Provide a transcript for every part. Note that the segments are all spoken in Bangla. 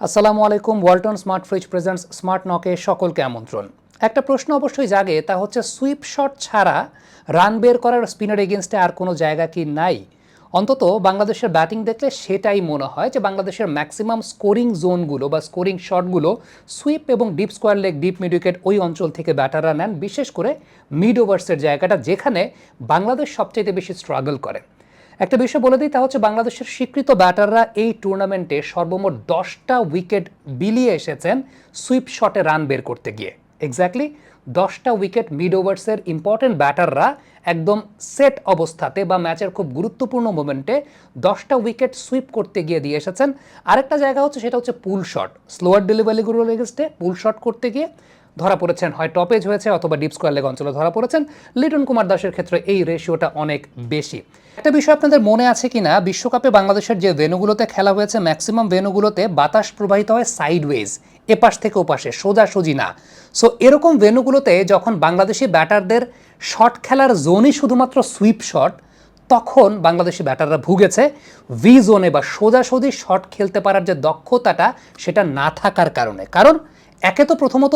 আসসালামু আলাইকুম, Walton smart fridge presents smart নকে সকলকে আমন্ত্রণ। একটা প্রশ্ন অবশ্যই জাগে, তা হচ্ছে সুইপ শট ছাড়া রান বের করার স্পিনার এগেনস্টে আর কোনো জায়গা কি নাই? অন্তত বাংলাদেশের ব্যাটিং দেখলে সেটাই মনে হয় যে বাংলাদেশের ম্যাক্সিমাম স্কোরিং জোনগুলো বা স্কোরিং শটগুলো সুইপ এবং deep square leg, deep mid wicket ওই অঞ্চল থেকে ব্যাটাররা নেন, বিশেষ করে মিড ওভার্সের জায়গাটা যেখানে বাংলাদেশ সবচাইতে বেশি স্ট্রাগল করে। একটা বিষয় বলে দিই, তা হচ্ছে বাংলাদেশের স্বীকৃত ব্যাটাররা এই টুর্নামেন্টে সর্বমোট দশটা উইকেট বিলিয়ে এসেছেন সুইপ শটে রান বের করতে গিয়ে। এক্স্যাক্টলি দশটা উইকেট মিড ওভার্সের ইম্পর্টেন্ট ব্যাটাররা একদম সেট অবস্থাতে বা ম্যাচের খুব গুরুত্বপূর্ণ মোমেন্টে দশটা উইকেট সুইপ করতে গিয়ে দিয়ে এসেছেন। আরেকটা জায়গা হচ্ছে, সেটা হচ্ছে পুল শট স্লোয়ার ডেলিভারিগুলোর এগেস্টে পুল শট করতে গিয়ে ধরা পড়েছেন, হয় টপেজ হয়েছে অথবা ডিপ স্কোয়ার লেগ অঞ্চলে ধরা পড়েছেন। লিটন কুমার দাসের ক্ষেত্রে এই রেশিওটা অনেক বেশি। একটা বিষয় আপনাদের মনে আছে কিনা? বিশ্বকাপে বাংলাদেশের যে ভেনুগুলোতে খেলা হয়েছে ম্যাক্সিমাম ভেনুগুলোতে বাতাস প্রবাহিত হয় সাইডওয়েজ এপাশ থেকে ওপাশে, সোজাসুজি না। সো এরকম ভেনুগুলোতে যখন বাংলাদেশি ব্যাটারদের শট খেলার জোনই শুধুমাত্র সুইপ শট তখন বাংলাদেশি ব্যাটাররা ভুগেছে। ভি জোনে বা সোজাসুজি শট খেলতে পারার যে দক্ষতাটা, সেটা না থাকার কারণে। কারণ, একে তো প্রথমত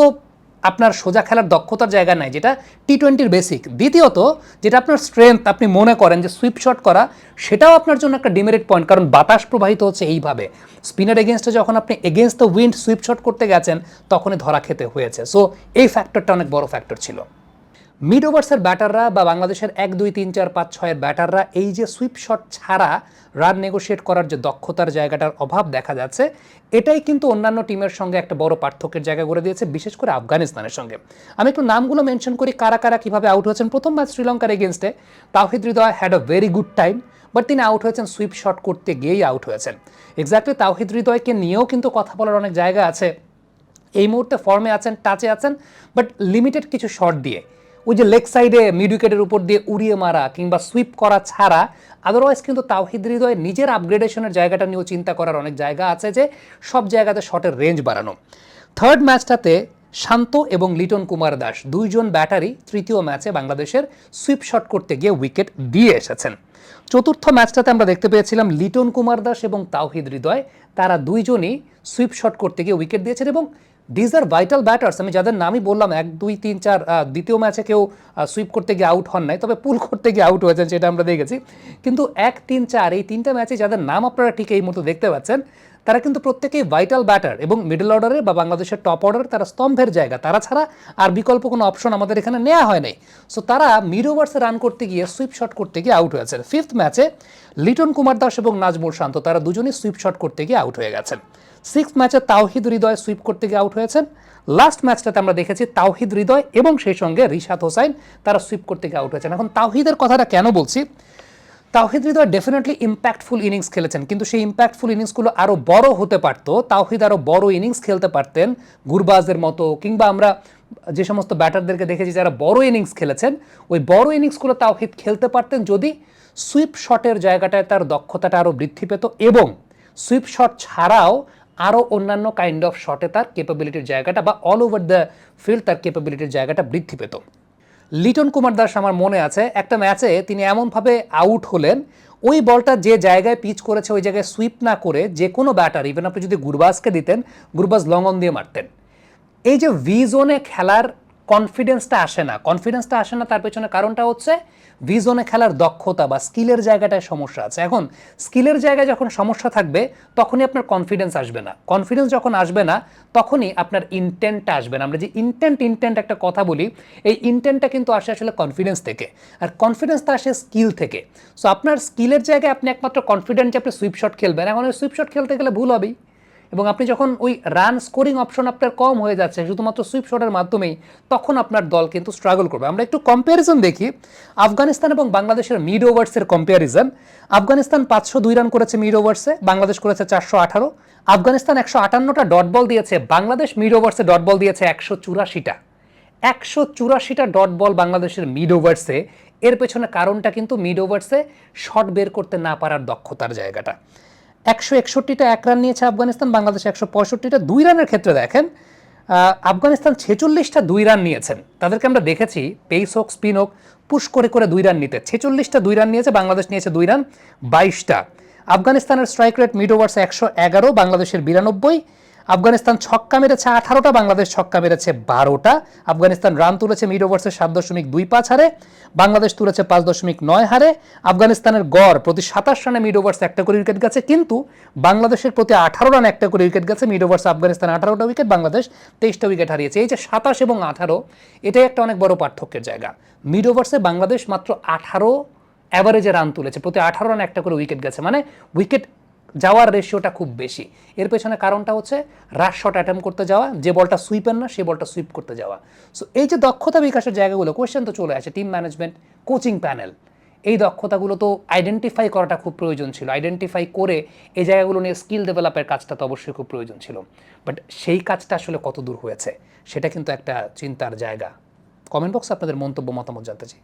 আপনার সোজা খেলার দক্ষতার জায়গা নাই, যেটা টি টোয়েন্টির বেসিক দ্বিতীয়ত, যেটা আপনার স্ট্রেংথ আপনি মনে করেন যে সুইপ শট করা, সেটাও আপনার জন্য একটা ডিমেরিট পয়েন্ট কারণ বাতাস প্রবাহিত হচ্ছে এইভাবে। স্পিনার এগেনস্টে যখন আপনি against the wind sweep shot করতে গেছেন, তখনই ধরা খেতে হয়েছে। সো এই ফ্যাক্টরটা অনেক বড় ফ্যাক্টর ছিল। মিড ওভার্সের ব্যাটাররা বা বাংলাদেশের এক, দুই, তিন, চার, পাঁচ, ছয়ের ব্যাটাররা এই যে সুইপ শট ছাড়া রান নেগোশিয়েট করার যে দক্ষতার জায়গাটার অভাব দেখা যাচ্ছে, এটাই কিন্তু অন্যান্য টিমের সঙ্গে একটা বড় পার্থক্যের জায়গা করে দিয়েছে, বিশেষ করে আফগানিস্তানের সঙ্গে। আমি একটু নামগুলো মেনশন করি, কারা কারা কীভাবে আউট হয়েছেন। প্রথম ম্যাচ শ্রীলঙ্কার এগেনস্টে Towhid Hridoy had a very good time but তিনি আউট হয়েছেন সুইপ শট করতে গিয়েই আউট হয়েছেন। এক্স্যাক্টলি তাওহিদ হৃদয়কে নিয়েও কিন্তু কথা বলার অনেক জায়গা আছে। এই মুহূর্তে ফর্মে আছেন টাচে আছেন বাট লিমিটেড কিছু শট দিয়ে। ওই যে লেগ সাইডে মিড উইকেটের উপর দিয়ে উড়িয়ে মারা কিংবা সুইপ করা ছাড়া আদারওয়াইজ কিন্তু তাওহিদ হৃদয় নিজের আপগ্রেডেশনের জায়গাটা নিয়েও চিন্তা করার অনেক জায়গা আছে যে সব জায়গাতে শটের রেঞ্জ বাড়ানো। থার্ড ম্যাচটাতে শান্ত এবং লিটন কুমার দাস দুইজন ব্যাটারি তৃতীয় ম্যাচে বাংলাদেশের সুইপ শট করতে গিয়ে উইকেট দিয়ে এসেছেন। চতুর্থ ম্যাচটাতে আমরা দেখতে পেয়েছিলাম লিটন কুমার দাস এবং তাওহিদ হৃদয়, তারা দুইজনই সুইপ শট করতে গিয়ে উইকেট দিয়েছেন এবং দিজ আর ভাইটাল ব্যাটার্স আমি যাদের নামই বললাম, এক, দুই, তিন, চার দ্বিতীয় ম্যাচে কেউ সুইপ করতে গিয়ে আউট হন নাই, তবে পুল করতে গিয়ে আউট হয়েছেন, সেটা আমরা দেখেছি। কিন্তু এক, তিন, চার, এই তিনটা ম্যাচে যাদের নাম আপনারা ঠিক এই মতো দেখতে পাচ্ছেন তারা কিন্তু প্রত্যেকেই ভাইটাল ব্যাটার এবং মিডল অর্ডারে বা বাংলাদেশের টপ অর্ডারে তারা স্তম্ভের জায়গা। তারা ছাড়া আর বিকল্প কোনো অপশন আমাদের এখানে নেওয়া হয় নাই। সো তারা মিড ওভার্সে রান করতে গিয়ে সুইপ শট করতে গিয়ে আউট হয়েছেন ফিফথ ম্যাচে লিটন কুমার দাস এবং নাজমুল শান্ত, তারা দুজনেই সুইপ শট করতে গিয়ে আউট হয়ে গেছেন। সিক্স ম্যাচে তাওহিদ হৃদয় সুইপ করতে গিয়ে আউট হয়েছেন। লাস্ট ম্যাচটাতে আমরা দেখেছি তাওহিদ হৃদয় এবং সেই সঙ্গে রিশাদ হোসাইন, তারা সুইপ করতে গিয়ে আউট হয়েছেন। এখন তাওহিদের কথাটা কেন বলছি? Towhid Hridoy definitely impactful innings খেলেছেন। কিন্তু সেই ইম্প্যাক্টফুল ইনিংসগুলো আরও বড় হতে পারতো, তাওহিদ আরও বড় ইনিংস খেলতে পারতেন গুরবাজের মতো, কিংবা আমরা যে সমস্ত ব্যাটারদেরকে দেখেছি যারা বড় ইনিংস খেলেছেন, ওই বড় ইনিংসগুলো তাওহিদ খেলতে পারতেন যদি সুইপ শটের জায়গাটায় তার দক্ষতাটা আরও বৃদ্ধি পেত এবং সুইপ শট ছাড়াও আরও অন্যান্য কাইন্ড অফ শটে তার কেপাবিলিটির জায়গাটা বা অল ওভার দ্য ফিল্ড তার কেপাবিলিটির জায়গাটা বৃদ্ধি পেত। লিটন কুমার দাস আমার মনে আছে, একটা ম্যাচে তিনি এমনভাবে আউট হলেন, ওই বলটা যে জায়গায় পিচ করেছে, ওই জায়গায় সুইপ না করে যে কোনো ব্যাটার ইভেন আপনি যদি গুরবাজকে দিতেন গুরবাজ লং অন দিয়ে মারতেন। এই যে ভি জোনে খেলার কনফিডেন্সটা আসে না। কনফিডেন্সটা আসে না, তার পেছনে কারণটা হচ্ছে ভি জোনে খেলার দক্ষতা বা স্কিলের জায়গাটায় সমস্যা আছে। এখন স্কিলের জায়গায় যখন সমস্যা থাকবে, তখনই আপনার কনফিডেন্স আসবে না। কনফিডেন্স যখন আসবে না, তখনই আপনার ইন্টেন্টটা আসবে না। আমরা যে ইন্টেন্ট ইন্টেন্ট একটা কথা বলি, এই ইন্টেন্টটা কিন্তু আসে আসলে কনফিডেন্স থেকে। আর কনফিডেন্সটা আসে স্কিল থেকে। সো আপনার স্কিলের জায়গায় আপনি একমাত্র কনফিডেন্ট যে আপনি সুইপশট খেলবেন। এখন ওই সুইপশট খেলতে গেলে ভুল হবেই। এবং আপনি যখন ওই রান স্কোরিং অপশন আপনার কম হয়ে যাচ্ছে, শুধুমাত্র সুইপ শটের মাধ্যমেই, তখন আপনার দল কিন্তু স্ট্রাগল করবে। আমরা একটু কম্প্যারিজন দেখি। আফগানিস্তান এবং বাংলাদেশের মিড ওভার্সের কম্প্যারিজন আফগানিস্তান পাঁচশো দুই রান করেছে মিড ওভার্সে বাংলাদেশ করেছে চারশো আঠারো। আফগানিস্তান একশো আটান্নটা ডট বল দিয়েছে, বাংলাদেশ মিড ওভার্সে ডট বল দিয়েছে একশো চুরাশিটা। একশো চুরাশিটা ডট বল বাংলাদেশের মিড ওভার্সে এর পেছনে কারণটা কিন্তু মিড ওভার্সে শট বের করতে না পারার দক্ষতার জায়গাটা। একশো একষট্টিটা এক রান নিয়েছে আফগানিস্তান, বাংলাদেশ একশো পঁয়ষট্টিটা। দুই রানের ক্ষেত্রে দেখেন আফগানিস্তান ছেচল্লিশটা দুই রান নিয়েছেন। তাদেরকে আমরা দেখেছি পেস হোক স্পিন হোক পুশ করে করে দুই রান নিতে। ছেচল্লিশটা দুই রান নিয়েছে, বাংলাদেশ নিয়েছে দুই রান বাইশটা। আফগানিস্তানের স্ট্রাইক রেট মিড ওভার্স একশো এগারো, বাংলাদেশের বিরানব্বই। আফগানিস্তান ছক্কা মেরেছে আঠারোটা, বাংলাদেশ ছক্কা মেরেছে বারোটা। আফগানিস্তান রান তুলেছে মিড ওভার্সে সাত দশমিক দুই পাঁচ হারে, বাংলাদেশ তুলেছে পাঁচ দশমিক নয় হারে। আফগানিস্তানের গড় প্রতি সাতাশ রানে মিড ওভার্সে একটা করে উইকেট গেছে, কিন্তু বাংলাদেশের প্রতি আঠারো রান একটা করে উইকেট গেছে মিড ওভার্সে আফগানিস্তান আঠারোটা উইকেট, বাংলাদেশ তেইশটা উইকেট হারিয়েছে। এই যে সাতাশ এবং আঠারো, এটাই একটা অনেক বড় পার্থক্যের জায়গা। মিড ওভার্সে বাংলাদেশ মাত্র আঠারো অ্যাভারেজে রান তুলেছে, প্রতি আঠারো রান একটা করে উইকেট গেছে। মানে উইকেট যাওয়ার রেশিওটা খুব বেশি। এর পেছনে কারণটা হচ্ছে রাশ শট অ্যাটেম্প করতে যাওয়া, যে বলটা সুইপের না সেই বলটা সুইপ করতে যাওয়া। সো এই যে দক্ষতা বিকাশের জায়গাগুলো কোয়েশ্চেন তো চলে আসে টিম ম্যানেজমেন্ট কোচিং প্যানেল এই দক্ষতাগুলো তো আইডেন্টিফাই করাটা খুব প্রয়োজন ছিল। আইডেন্টিফাই করে এই জায়গাগুলো নিয়ে স্কিল ডেভেলপের কাজটা তো অবশ্যই খুব প্রয়োজন ছিল। বাট সেই কাজটা আসলে কত দূর হয়েছে, সেটা কিন্তু একটা চিন্তার জায়গা। কমেন্ট বক্সে আপনাদের মন্তব্য, মতামত জানতে চাই।